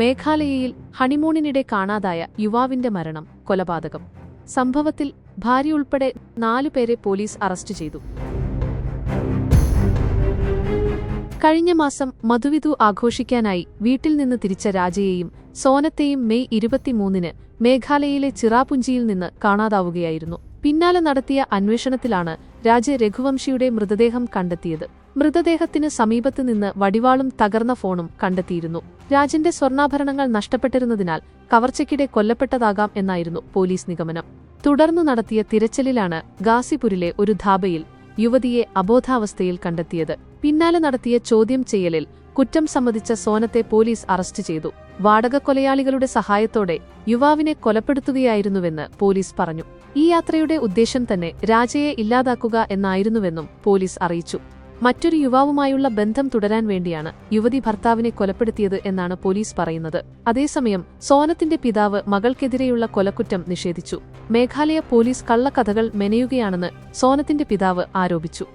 മേഘാലയയിൽ ഹണിമൂണിനിടെ കാണാതായ യുവാവിന്റെ മരണം കൊലപാതകം. സംഭവത്തിൽ ഭാര്യ ഉൾപ്പെടെ നാലുപേരെ പോലീസ് അറസ്റ്റ് ചെയ്തു. കഴിഞ്ഞ മാസം മധുവിധു ആഘോഷിക്കാനായി വീട്ടിൽ നിന്ന് തിരിച്ച രാജയെയും സോനത്തെയും മെയ് ഇരുപത്തിമൂന്നിന് മേഘാലയയിലെ ചിറാപുഞ്ചിയിൽ നിന്ന് കാണാതാവുകയായിരുന്നു. പിന്നാലെ നടത്തിയ അന്വേഷണത്തിലാണ് രാജ രഘുവംശിയുടെ മൃതദേഹം കണ്ടെത്തിയത്. മൃതദേഹത്തിന് സമീപത്ത് നിന്ന് വടിവാളും തകർന്ന ഫോണും കണ്ടെത്തിയിരുന്നു. രാജന്റെ സ്വർണാഭരണങ്ങൾ നഷ്ടപ്പെട്ടിരുന്നതിനാൽ കവർച്ചയ്ക്കിടെ കൊല്ലപ്പെട്ടതാകാം എന്നായിരുന്നു പോലീസ് നിഗമനം. തുടർന്നു നടത്തിയ തിരച്ചിലിലാണ് ഗാസിപുരിലെ ഒരു ധാബയിൽ യുവതിയെ അബോധാവസ്ഥയിൽ കണ്ടെത്തിയത്. പിന്നാലെ നടത്തിയ ചോദ്യം ചെയ്യലിൽ കുറ്റം സമ്മതിച്ച സോനത്തെ പോലീസ് അറസ്റ്റ് ചെയ്തു. വാടക കൊലയാളികളുടെ സഹായത്തോടെ യുവാവിനെ കൊലപ്പെടുത്തുകയായിരുന്നുവെന്ന് പോലീസ് പറഞ്ഞു. ഈ യാത്രയുടെ ഉദ്ദേശം തന്നെ രാജയെ ഇല്ലാതാക്കുക എന്നായിരുന്നുവെന്നും പോലീസ് അറിയിച്ചു. മറ്റൊരു യുവാവുമായുള്ള ബന്ധം തുടരാൻ വേണ്ടിയാണ് യുവതി ഭർത്താവിനെ കൊലപ്പെടുത്തിയത് എന്നാണ് പോലീസ് പറയുന്നത്. അതേസമയം സോനത്തിന്റെ പിതാവ് മകൾക്കെതിരെയുള്ള കൊലക്കുറ്റം നിഷേധിച്ചു. മേഘാലയ പോലീസ് കള്ളക്കഥകൾ മെനയുകയാണെന്ന് സോനത്തിന്റെ പിതാവ് ആരോപിച്ചു.